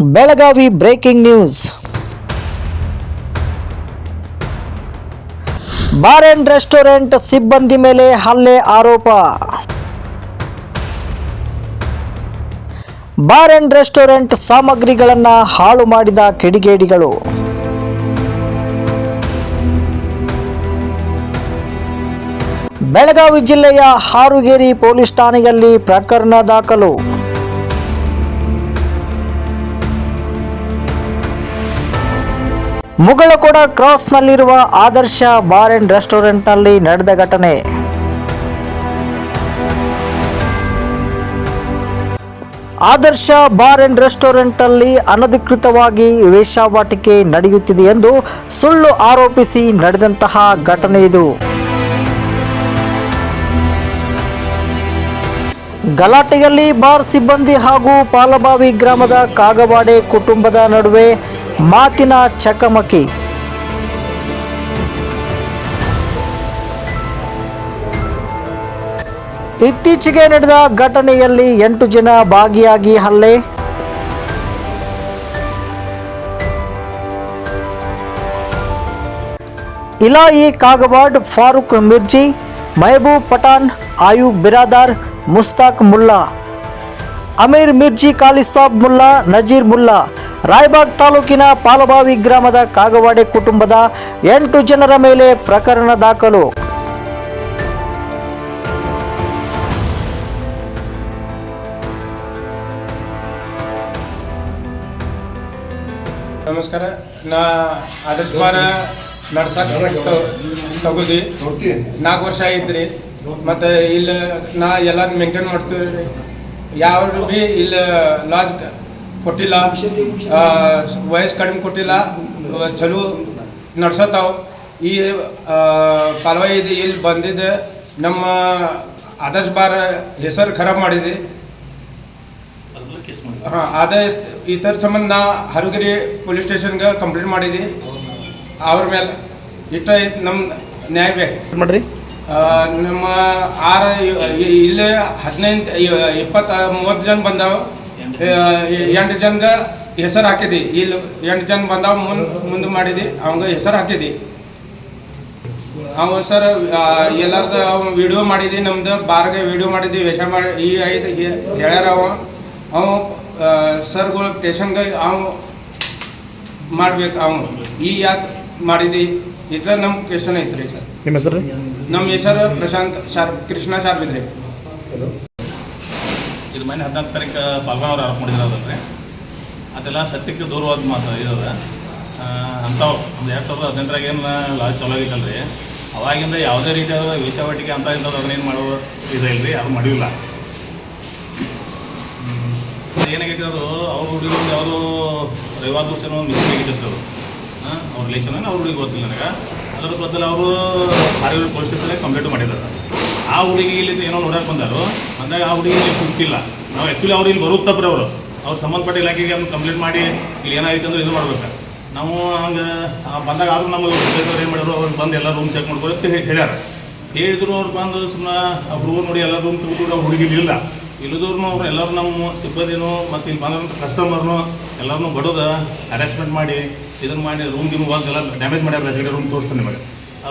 Belagavi breaking news. Bar and restaurant ಸಿಬ್ಬಂದಿ ಮೇಲೆ ಹಲ್ಲೆ ಆರೋಪ. ಬಾರ್ ಅಂಡ್ ರೆಸ್ಟೋರೆಂಟ್ ಸಾಮಗ್ರಿಗಳನ್ನು ಹಾಳು ಮಾಡಿದ ಕಿಡಿಗೇಡಿಗಳು. ಬೆಳಗಾವಿ ಜಿಲ್ಲೆಯ ಹಾರುಗೇರಿ ಪೊಲೀಸ್ ಠಾಣೆಯಲ್ಲಿ ಪ್ರಕರಣ ದಾಖಲು. ಮುಗಳಕೊಡ ಕ್ರಾಸ್ನಲ್ಲಿರುವ ಆದರ್ಶ ಬಾರ್ ಅಂಡ್ ರೆಸ್ಟೋರೆಂಟ್ನಲ್ಲಿ ನಡೆದ ಘಟನೆ. ಆದರ್ಶ ಬಾರ್ ಅಂಡ್ ರೆಸ್ಟೋರೆಂಟ್ನಲ್ಲಿ ಅನಧಿಕೃತವಾಗಿ ವೇಶ್ಯಾವಾಟಿಕೆ ನಡೆಯುತ್ತಿದೆ ಎಂದು ಸುಳ್ಳು ಆರೋಪಿಸಿ ನಡೆದಂತಹ ಘಟನೆ ಇದು. ಗಲಾಟೆಯಲ್ಲಿ ಬಾರ್ ಸಿಬ್ಬಂದಿ ಹಾಗೂ ಪಾಲಬಾವಿ ಗ್ರಾಮದ ಕಾಗವಾಡೆ ಕುಟುಂಬದ ನಡುವೆ ಮಾತಿನ ಚಕಮಕಿ. ಇತ್ತೀಚೆಗೆ ನಡೆದ ಘಟನೆಯಲ್ಲಿ ಎಂಟು ಜನ ಭಾಗಿಯಾಗಿ ಹಲ್ಲೆ. ಇಲಾಯಿ ಕಾಗವಾಡ್, ಫಾರೂಕ್ ಮಿರ್ಜಿ, ಮೆಹಬೂಬ್ ಪಠಾನ್ ಆಯೂಬ್ ಬಿರಾದಾರ್, ಮುಸ್ತಾಕ್ ಮುಲ್ಲಾ, ಅಮೀರ್ ಮಿರ್ಜಿ ಖಾಲಿಸಾಬ್ ಮುಲ್ಲಾ, ನಜೀರ್ ಮುಲ್ಲಾ ರಾಯಬಾಗ್ ತಾಲೂಕಿನ ಪಾಲಬಾವಿ ಗ್ರಾಮದ ಕಾಗವಾಡೆ ಕುಟುಂಬದ ಎಂಟು ಜನರ ಮೇಲೆ ಪ್ರಕರಣ ದಾಖಲು. ನಮಸ್ಕಾರ. ನಾ ಆದರ್ಶ ಬಾರ ನಡ್ಸಕ್ ತಗೋದಿ. ನಾಲ್ಕು ವರ್ಷ ಐತ್ರಿ ಮತ್ತು ಇಲ್ಲಿ ನಾ ಎಲ್ಲ ಮೇಂಟೈನ್ ಮಾಡ್ತೀವಿ ಯಾವ ಭೀ ಇಲ್ಲಿ ಲಾಸ್ ಕೊಟ್ಟಿಲ್ಲ. ಆ, ವಯಸ್ಸು ಕಡಿಮೆ ಕೊಟ್ಟಿಲ್ಲ. ಚಲೋ ನಡ್ಸತ್ತಾವ ಈ ಇದು ಇಲ್ಲಿ ಬಂದಿದ್ದೆ ನಮ್ಮ ಆದರ್ಶ ಬಾರ ಹೆಸರು ಖರಾಬ್ ಮಾಡಿದೆ. ಹಾಂ ಅದೇ ಥರ ಸಂಬಂಧ ನಾ ಹರಗಿರಿ ಪೊಲೀಸ್ ಸ್ಟೇಷನ್ಗೆ ಕಂಪ್ಲೇಂಟ್ ಮಾಡಿದ್ವಿ ಅವ್ರ ಮೇಲೆ ಇಷ್ಟ ಐತ್ ನಮ್ಮ ನ್ಯಾಯ ಬೇಕು. ಮಾಡ್ರಿ. ಆ, ನಮ್ಮ ಆರು ಇಲ್ಲೇ ಇಲ್ಲಿ ಹದಿನೈದು ಇಪ್ಪತ್ತು ಮೂವತ್ತು ಜನ ಬಂದಾವ. ಎಂಟು ಜನ್ಗ ಹೆಸರು ಹಾಕಿದಿ. ಇಲ್ಲಿ ಎಂಟು ಜನ ಬಂದಾವ ಮುಂದೆ ಮುಂದೆ ಮಾಡಿದಿ ಅವಂಗ ಹೆಸರು ಹಾಕಿದಿ. ಅವ ಸರ್ ಎಲ್ಲಾರ್ದು ಅವ ವಿಡಿಯೋ ಮಾಡಿದಿ ನಮ್ದು ಬಾರ್ಗೆ ವಿಡಿಯೋ ಮಾಡಿದ್ವಿ ವೇಷ ಮಾಡಿ ಈ ಐದು ಹೇಳ್ಯಾರ ಅವ. ಅವ ಸರ್ಗಳು ಸ್ಟೇಷನ್ಗೆ ಅವ ಮಾಡ್ಬೇಕು ಅವ. ಈ ಯಾಕೆ ಮಾಡಿದಿ? ಇದ್ರ ನಮ್ಮ ಕ್ವೆಶನ್ ಐತ್ರಿ ಸರ್. ನಿಮ್ಮ ಹೆಸರು? ನಮ್ಮ ಹೆಸರು ಪ್ರಶಾಂತ್ ಶಾರ್ ಕೃಷ್ಣ ಶಾರ್ಬಿದ್ರಿ ಇದು ಮನೆ ಹದಿನಾಲ್ಕು ತಾರೀಕು ಪಾಲ್ಗಾವ್ರು ಆರೋಪ ಮಾಡಿದ್ರಲ್ರಿ ಅದೆಲ್ಲ ಸತ್ಯಕ್ಕೆ ದೂರವಾದ ಮಾತು ಇರೋದ. ಅಂಥವು. ಒಂದು ಎರಡು ಸಾವಿರದ ಹದಿನೆಂಟರಾಗ ಏನು ಲಾಜ್ ಚಲೋ ಆಗಿತ್ತಲ್ರಿ? ಅವಾಗಿಂದ ಯಾವುದೇ ರೀತಿಯಾದ ವೇಷವಾಟಿಕೆ ಅಂತ ಇಂಥದ್ದು ಅದನ್ನೇನು ಮಾಡೋ ಇದು ರೀ ಅದು ಮಾಡಿಲ್ಲ ಏನಾಗೈತೆ ಅದು? ಅವ್ರ ಹುಡುಗಿ ಯಾವುದು ರವಿವಾರ ದಿವಸ ಏನೋ ಮಿಸ್ ಆಗಿತ್ತು ಅದು. ಅವ್ರ ರಿಲೇಷನ್ ಅವ್ರ ಹುಡುಗಿ ಗೊತ್ತಿಲ್ಲ ನನಗೆ. ಅದರ ಬದಲು ಅವರು ಹಾರಿಯೂರು ಪೊಲೀಸ್ ಸ್ಟೇಷನ್ಗೆ ಕಂಪ್ಲೇಂಟ್ ಮಾಡಿದ್ದಾರೆ. ಆ ಹುಡುಗಿ ಇಲ್ಲಿ ಏನೋ ನೋಡಕ್ಕೆ ಬಂದರು ಬಂದಾಗ ಆ ಹುಡುಗಿ ಇಲ್ಲಿ ಸಿಗ್ತಿಲ್ಲ ನಾವು ಆ್ಯಕ್ಚುಲಿ ಅವ್ರು ಇಲ್ಲಿ ಬರೋದು ತಪ್ಪ್ರಿ ಅವರು. ಅವ್ರು ಸಂಬಂಧಪಟ್ಟ ಇಲಾಖೆಗೆ ಅದನ್ನು ಕಂಪ್ಲೇಂಟ್ ಮಾಡಿ ಇಲ್ಲಿ ಏನಾಗಿತ್ತು ಅಂದ್ರೆ ಇದು ಮಾಡ್ಬೇಕು. ನಾವು ಹಂಗೆ ಬಂದಾಗ ಆದ್ರೂ ನಮ್ಮ ಏನು ಮಾಡಿದ್ರು ಅವ್ರು ಬಂದು ಎಲ್ಲ ರೂಮ್ ಚೆಕ್ ಮಾಡ್ಕೊಂಡು ಅಂತ ಹೇಳಿ ಹೇಳ್ಯಾರ. ಹೇಳಿದ್ರು ಅವ್ರು ಬಂದು ಸುಮ್ಮನೆ ಆ ಹುಡುಗರು ನೋಡಿ ಎಲ್ಲ ರೂಮ್ ತೆಗೆದು ಹುಡುಗಿ ಇಲ್ಲ ಇಲ್ಲದವ್ರು ಅವ್ರು ಎಲ್ಲರೂ ನಮ್ಮ ಸಿಬ್ಬಂದಿನೂ ಮತ್ತು ಇಲ್ಲಿ ಬಂದಂಥ ಕಸ್ಟಮರ್ನು ಎಲ್ಲರನ್ನೂ ಬಡೋದು ಹ್ಯಾರಾಸ್ಮೆಂಟ್ ಮಾಡಿ ಇದನ್ನು ಮಾಡಿ ರೂಮ್ ಗಿಮ್ ಎಲ್ಲ ಡ್ಯಾಮೇಜ್ ಮಾಡ್ಯಾರ ರೂಮ್ ತೋರಿಸ್ತಾನೆ ನಿಮಗೆ.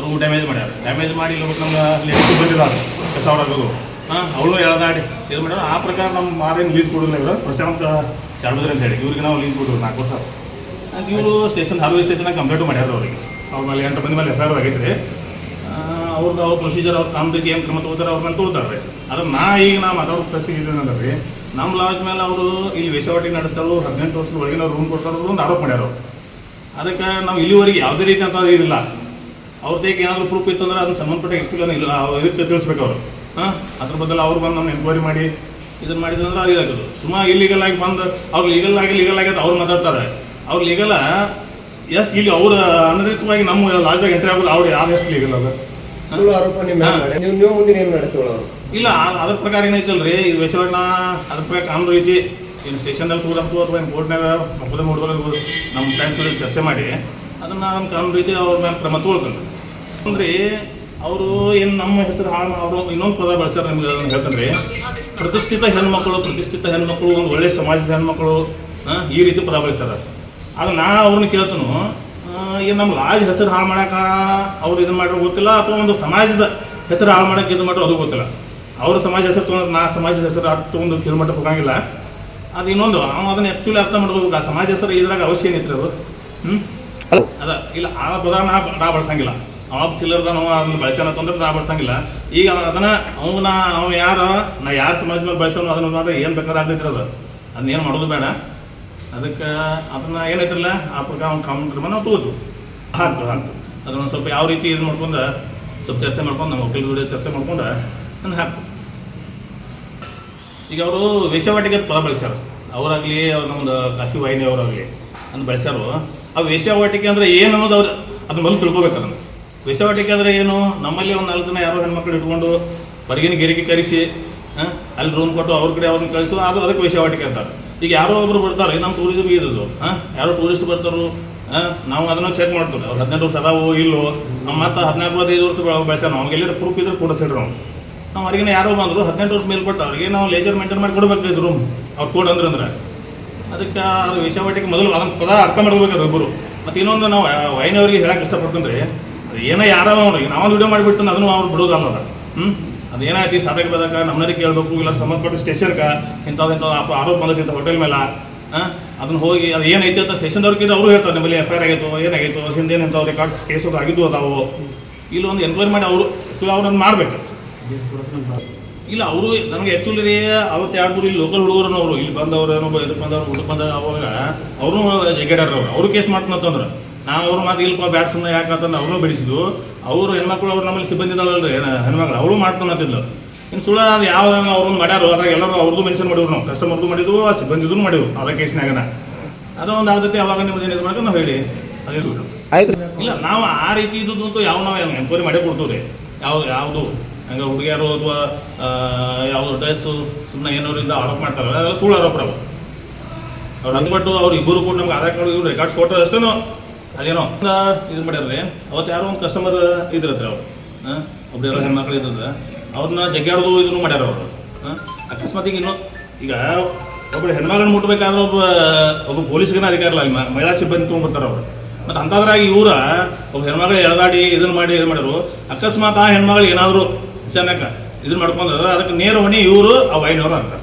ರೂಮ್ ಡ್ಯಾಮೇಜ್ ಮಾಡ್ಯಾರ. ಡ್ಯಾಮೇಜ್ ಮಾಡಿ ಇಲ್ಲಿ ನಮ್ಗೆ ಲೇಡಿ ಬಂದಿದ್ದಾರೆ ಕೆಲಸ ಮಾಡೋದು ಹಾಂ, ಅವಳು ಎಳ್ದಾಡಿ ಇದು ಮಾಡ್ಯಾರ. ಆ ಪ್ರಕಾರ ನಮ್ಮ ಮಾರೇನು ಲೀಸ್ ಕೊಡೋದಿಲ್ಲ ಇವರು. ಪ್ರಶಾಂತ ಚಾರ್ಬದ್ರಿ ಅಂತ ಹೇಳಿ. ಇವ್ರಿಗೆ ನಾವು ಲೀಸ್ ಕೊಡೋದು ನಾಲ್ಕು ವರ್ಷ. ಅಂತ ಇವರು ಸ್ಟೇಷನ್ ಹಾರ್ವೆ ಸ್ಟೇಷನಾಗ ಕಂಪ್ಲೇಂಟ್ ಮಾಡ್ಯಾರ ಅವ್ರಿಗೆ. ಅವ್ರ ಮೇಲೆ ಎಂಟು ಮಂದಿ ಮೇಲೆ ಎಫ್ ಐ ಆರ್ ಆಗೈತೆ ರೀ ಅವ್ರದ್ದು ಅವ್ರ ಪ್ರೊಸೀಜರ್ ಅವ್ರು ಕಾಮ್ ರೀತಿ ಏನು ಕ್ರಮ ತಗೋತಾರೆ ಅವ್ರ ಮೇಲೆ ರೀ ಅದ್ರ ನಾ ಈಗ ನಾ ಮಾತಾಡೋ ಇದೇನಂದ್ರೆ ರೀ ನಮ್ಮ ಲಾಜ್ ಮೇಲೆ ಅವರು ಇಲ್ಲಿ ವೇಷವಾಟಿ ನಡೆಸ್ತಾರೋ, ಹದಿನೆಂಟು ವರ್ಷದ ಒಳಗಿನ ರೂಮ್ ಕೊಡ್ತಾರೋ ಒಂದು ಆರೋಪ ಮಾಡ್ಯಾರ ಅದಕ್ಕೆ ನಾವು ಇಲ್ಲಿವರೆಗೆ ಯಾವುದೇ ರೀತಿ ಅಂತ ಇದಿಲ್ಲ. ಅವ್ರ ತೆಗೆ ಏನಾದರೂ ಪ್ರೂಫ್ ಇತ್ತು ಅಂದ್ರೆ ಅದನ್ನು ಸಂಬಂಧಪಟ್ಟ ಆ್ಯಕ್ಚುಲಿ ಇಲ್ಲ ಇದಕ್ಕೆ ತಿಳಿಸ್ಬೇಕು ಅವರು. ಹಾಂ? ಅದ್ರ ಬದಲು ಅವ್ರು ಬಂದು ನಮ್ಮ ಎನ್ಕ್ವೈರಿ ಮಾಡಿ ಇದನ್ನು ಮಾಡಿದ್ರು ಅಂದ್ರೆ ಅದು ಇದಾಗೋದು ಸುಮಾರು ಇಲ್ಲಿಗಲ್ ಆಗಿ ಬಂದು ಅವ್ರು ಲೀಗಲ್ ಆಗಿ ಲೀಗಲ್ ಆಗಿ ಅವ್ರು ಮಾತಾಡ್ತಾರೆ. ಅವ್ರು ಲೀಗಲ ಎಷ್ಟು ಇಲ್ಲಿ ಅವ್ರ ಅನಧಿಕವಾಗಿ ನಮ್ಮ ಲಾಜಾಗ ಎಂಟ್ರಿ ಆಗೋದು ಅವ್ರು ಯಾರು ಎಷ್ಟು ಲೀಗಲ್ ಅದು ಇಲ್ಲ ಅದ್ರ ಪ್ರಕಾರ ಏನೈತಲ್ರಿ? ಇದು ವೇಷವನ್ನ ಅದ್ರ ಪ್ರಕಾರ ಕಾನೂನು ರೀತಿ ಇನ್ನು ಸ್ಟೇಷನ್ದಲ್ಲಿ ತಗೋದಂತು ಅಥವಾ ಬೋರ್ಡ್ ಕೋರ್ಟ್ನಾಗ ಮಕ್ಕಳ ಹೊಡೆದ್ರೆ ನಮ್ಮ ಫ್ರೆಂಡ್ಸ್ ಜೊತೆ ಚರ್ಚೆ ಮಾಡಿ ಅದನ್ನು ನಮ್ಮ ಕಾನೂನು ರೀತಿ ಅವ್ರ ಮೇಲೆ ಕ್ರಮ ತಗೊಳ್ತಾರೆ ಅಂದ್ರೆ ಅವರು ಏನು ನಮ್ಮ ಹೆಸರು ಹಾಳು ಅವರು ಇನ್ನೊಂದು ಪದ ಬಳಸ್ತಾರೆ ನಮ್ಗೆ ಅದನ್ನು ಪ್ರತಿಷ್ಠಿತ ಹೆಣ್ಮಕ್ಳು ಪ್ರತಿಷ್ಠಿತ ಹೆಣ್ಮಕ್ಳು, ಒಂದು ಒಳ್ಳೆ ಸಮಾಜದ ಹೆಣ್ಮಕ್ಳು ಈ ರೀತಿ ಪದ ಬಳಸ್ತಾರೆ ಅದು ನಾ ಅವ್ರನ್ನ ಕೇಳ್ತನು ಏನು ನಮ್ಮ ಲಾಜ್ ಹೆಸರು ಹಾಳು ಮಾಡಕ ಅವ್ರು ಇದನ್ನ ಮಾಡೋ ಗೊತ್ತಿಲ್ಲ, ಅಥವಾ ಒಂದು ಸಮಾಜದ ಹೆಸರು ಹಾಳು ಮಾಡಕ್ಕೆ ಇದು ಮಾಡೋರು ಅದು ಗೊತ್ತಿಲ್ಲ. ಅವ್ರ ಸಮಾಜ ಹೆಸರು ತೊಗೊಂಡ್ರೆ ನಾ ಸಮಾಜದ ಹೆಸರು ಅಷ್ಟು ತೊಗೊಂಡು ಕಿಲೋಮೀಟರ್ ಹೋಗಂಗಿಲ್ಲ ಅದು ಇನ್ನೊಂದು ಅವ್ನು ಅದನ್ನ ಆ್ಯಕ್ಚುಲಿ ಅರ್ಥ ಮಾಡ್ಕೋಬೇಕು, ಆ ಸಮಾಜ ಹೆಸರು ಇದ್ರಾಗ ಅವಶ್ಯ ಏನಿತ್ತು ಅದು? ಹ್ಞೂ ಅದ, ಇಲ್ಲ, ಆ ಪದ ನಾ ಬಳಸಂಗಿಲ್ಲ. ಅವ ಚಿಲ್ಲರ್ದ ನಾವು ಅದನ್ನ ಬಳಸ್ಯಾನ ತೊಂದರೆ ನಾ ಬಳಸಂಗಿಲ್ಲ. ಈಗ ಅದನ್ನ ಅವನ, ಅವ ಯಾರ, ನಾ ಯಾರ ಸಮಾಜ ಮೇಲೆ ಬಳಸೋನು ಅದನ್ನ ನೋಡ್ರಿ ಏನು ಬೇಕಾದ್ರೆ ಆಗ್ತೈತ್ರಿ ಅದು. ಅದನ್ನ ಏನು ಮಾಡೋದು ಬೇಡ. ಅದಕ್ಕೆ ಅದನ್ನ ಏನೈತ್ರಲ್ಲ, ಆ ಪ್ರಕಾರ ಅವ್ನು ಕ್ರಮ ನಾವು ತಗೋದು ಹಾಕ್ತು ಹಾಕ್ತು ಅದನ್ನ ಸ್ವಲ್ಪ ಯಾವ ರೀತಿ ಇದು ಮಾಡ್ಕೊಂಡು, ಸ್ವಲ್ಪ ಚರ್ಚೆ ಮಾಡ್ಕೊಂಡು, ನಮ್ಮ ವಕೀಲ ಜೋಡಿ ಚರ್ಚೆ ಮಾಡ್ಕೊಂಡು ನಾನು ಹಾಕ್ತು ಈಗ ಅವರು ವೇಷವಾಟಿಕೆ ಪದ ಬಳಸ್ಯಾರ. ಅವರಾಗಲಿ, ಅವ್ರು ನಮ್ಮದು ಖಾಸಗಿ ವಾಹಿನಿ ಅವರಾಗಲಿ ಅಂತ ಬಳಸ್ಯಾರು. ಆ ವೇಷವಾಟಿಕೆ ಅಂದರೆ ಏನು ಅನ್ನೋದು ಅವ್ರು ಅದನ್ನ ಮೊದಲು ತಿಳ್ಕೊಬೇಕು ಅದನ್ನು. ವೇಶ್ಯಾವಾಟಿಕೆ ಅಂದರೆ ಏನು? ನಮ್ಮಲ್ಲಿ ಒಂದು ನಾಲ್ಕು ಜನ ಯಾರೋ ಹೆಣ್ಮಕ್ಳು ಇಟ್ಕೊಂಡು ಹೊರಗಿನ ಗೆರಿಗೆ ಕರೆಸಿ ಅಲ್ಲಿ ರೂಮ್ ಕೊಟ್ಟು ಅವ್ರ ಕಡೆ ಅವ್ರನ್ನ ಕಳಿಸು ಅದು ಅದಕ್ಕೆ ವಿಷವಾಟಿಕೆ ಅಂತಾರೆ. ಈಗ ಯಾರೋ ಒಬ್ರು ಬರ್ತಾರೆ ನಮ್ಮ ಟೂರಿಸಮ್ ಇದದು ಹಾಂ? ಯಾರೋ ಟೂರಿಸ್ಟ್ ಬರ್ತಾರೋ ನಾವು ಅದನ್ನು ಚೆಕ್ ಮಾಡ್ತೀವಿ. ಅವ್ರು ಹದಿನೆಂಟು ವರ್ಷ ಅದಾವೋ ಇಲ್ಲೋ, ನಮ್ಮ ಮತ್ತೆ ಹದಿನಾಲ್ಕು, ಹದಿನೈದು ವರ್ಷ ಬೆಳೆಸ್ಯಾನ ಅವ್ನಿಗೆ ಎಲ್ಲರೂ ಪ್ರೂಫ್ ಇದ್ರೆ ಕೂಡ ನಾವು ನಾವು ಹೊರಗಿನ ಯಾರೋ ಬಂದರು, ಹದಿನೆಂಟು ವರ್ಷ ಮೇಲ್ಪಟ್ಟು ಅವ್ರಿಗೆ ನಾವು ಲೇಜರ್ ಮೇಂಟೈನ್ ಮಾಡಿ ಕೊಡಬೇಕು ಇದು ರೂಮ್ ಅವ್ರು ಕೊಡು ಅಂದ್ರೆ ಅಂದ್ರೆ. ಅದಕ್ಕೆ ಅದು ವೇಷವಾಟಿಕೆ ಮೊದಲು ಅದನ್ನು ಪದ ಅರ್ಥ ಮಾಡ್ಕೋಬೇಕು ಒಬ್ಬರು ಮತ್ತು ಇನ್ನೊಂದು ನಾವು ವೈನವರಿಗೆ ಹೇಳಕ್ಕೆ ಇಷ್ಟಪಡ್ತಂದ್ರೆ ಅದು ಏನೋ ಯಾರೋ ಈಗ ನಾವು ವಿಡಿಯೋ ಮಾಡಿಬಿಡ್ತಾನೆ ಅದನ್ನು ಅವ್ರು ಬಿಡೋದಲ್ಲ ಅದು. ಹ್ಞೂ ಅದು ಏನಾಯ್ತು ಸಾಧಕ ಬದಕ ನಮ್ಮನರಿಗೆ ಕೇಳಬೇಕು, ಇಲ್ಲ ಸಂಬಂಧಪಟ್ಟ ಸ್ಟೇಷನ್ಗೆ ಇಂಥದ್ದು ಇಂಥದ್ದು ಆಪ ಆರೋಪ ಬಂದೈತೆ ಹೋಟೆಲ್ ಮೇಲೆ ಹಾಂ ಅದನ್ನ ಹೋಗಿ ಅದು ಏನೈತೆ ಅಂತ ಸ್ಟೇಷನ್ದವ್ರಿಗೆ ಅವರು ಹೇಳ್ತಾರೆ, ನಿಮ್ಮಲ್ಲಿ ಎಫ್ ಐ ಆರ್ ಆಗಿತ್ತು, ಏನಾಗಿತ್ತು ಹಿಂದೇನು ಇಂಥವು ರೆಕಾರ್ಡ್ಸ್ ಕೇಸ್ ಆಗಿದ್ದು ಅದಾವು. ಇಲ್ಲಿ ಒಂದು ಎನ್ಕ್ವೈರಿ ಮಾಡಿ ಅವರು ಅವ್ರನ್ನ ಮಾಡಬೇಕು. ಇಲ್ಲ, ಅವರು ನನಗೆ ಆ್ಯಕ್ಚುಲಿ ರೀ ಅವತ್ತು ಎರಡು ಮೂರು ಇಲ್ಲಿ ಲೋಕಲ್ ಹುಡುಗರು ಅವರು, ಇಲ್ಲಿ ಬಂದವ್ರು, ಏನೋ ಎದುರು ಬಂದವರು ಹುಡುಗ ಬಂದ ಅವಾಗ ಅವರು ಜಗ್ಗಾಡ್ಯಾರ ಅವ್ರು. ಅವರು ಕೇಸ್ ಮಾಡ್ತಂತಂದ್ರೆ ನಾವು ಅವ್ರ ಮಾತು ಇಲ್ಪ ಬ್ಯಾಟ್ ಸುಮ್ಮನೆ ಯಾಕಂತಂದು ಅವರು ಬಿಡಿಸಿದ್ವು ಅವರು ಹೆಣ್ಮಕ್ಳು ಅವ್ರು ನಮ್ಮಲ್ಲಿ ಸಿಬ್ಬಂದಿ ಹೆಣ್ಮಕ್ಳು. ಅವಳು ಮಾಡ್ತಾನಂತಿದ್ಲು ಇನ್ನು ಸುಳ್ಳ ಅದು ಯಾವ್ದಾನ ಅವ್ರನ್ನ ಮಾಡ್ಯಾರು ಅದ್ರಾಗ ಎಲ್ಲರೂ ಅವ್ರದ್ದು ಮೆನ್ಷನ್ ಮಾಡಿದ್ರು ನಾವು. ಕಸ್ಟಮರ್ದು ಮಾಡಿದ್ವು ಆ ಸಿಬ್ಬಂದಿದು ಮಾಡಿದ್ವು ಅದ ಕೇಸ್ನಾಗನ ಅದು ಒಂದು ಆಗತ್ತೆ ಅವಾಗ ನಿಮ್ದು ಏನು ಮಾಡ್ಕೊಂಡು ನಾವು ಹೇಳಿ. ಅದೇ ಆಯ್ತು. ಇಲ್ಲ ನಾವು ಆ ರೀತಿ ಇದ್ದದ್ದು ಯಾವ ನಾವು ಎಂಕ್ವೈರಿ ಮಾಡೇ ಕೊಡ್ತೀವಿ ಯಾವ್ದು ಯಾವುದು? ಹಂಗೆ ಹುಡುಗಿಯರು ಅಥವಾ ಯಾವುದು ಡ್ರೆಸ್ಸು ಸುಮ್ಮನೆ ಏನೋರಿಂದ ಆರೋಪ ಮಾಡ್ತಾರಲ್ಲ ಅದೆಲ್ಲ ಸುಳ್ಳು ಆರೋಪ ಅವು ಅವ್ರು ಅಂದ್ಬಿಟ್ಟು ಅವ್ರು ಇಬ್ಬರು ಕೂಡ ನಮ್ಗೆ ಆಧಾರ್ ಕಾರ್ಡ್ ಇವ್ರು ರೆಕಾರ್ಡ್ಸ್ ಕೊಟ್ಟರೆ ಅಷ್ಟೇನು ಅದೇನೋ ಇದು ಮಾಡ್ಯಾರ್ರಿ ಅವತ್ತು ಯಾರೋ ಒಂದು ಕಸ್ಟಮರ್ ಇದ್ರತ್ರಿ ಅವ್ರು. ಹಾಂ ಒಬ್ರು ಯಾರೋ ಹೆಣ್ಮಕ್ಳು ಇದ್ರ ಅವ್ರನ್ನ ಜಗ್ಗಾಡ್ದು ಇದನ್ನು ಮಾಡ್ಯಾರ ಅವರು. ಹಾಂ ಅಕಸ್ಮಾತ್ ಈಗ ಇನ್ನೂ ಈಗ ಒಬ್ಬರು ಹೆಣ್ಮಗಳನ್ನ ಮುಟ್ಬೇಕಾದ್ರೆ ಒಬ್ಬ ಒಬ್ಬ ಪೊಲೀಸ್ಗನ ಅಧಿಕಾರ ಇಲ್ಲ ಮಹಿಳಾ ಸಿಬ್ಬಂದಿ ತೊಗೊಂಡ್ಬರ್ತಾರೆ ಅವರು. ಮತ್ತು ಅಂಥದ್ರಾಗಿ ಇವರ ಒಬ್ಬ ಹೆಣ್ಮಗಳು ಎಳದಾಡಿ ಇದನ್ನು ಮಾಡಿ ಇದು ಮಾಡಿದ್ರು. ಅಕಸ್ಮಾತ್ ಆ ಹೆಣ್ಮಗಳು ಏನಾದರೂ ಚೆನ್ನಾಗ ಇದನ್ನು ಮಾಡ್ಕೊಂಡ್ರೆ ಅದಕ್ಕೆ ನೇರ ಹೊಣೆ ಇವರು ಆ ವೈನವರು ಅಂತಾರೆ.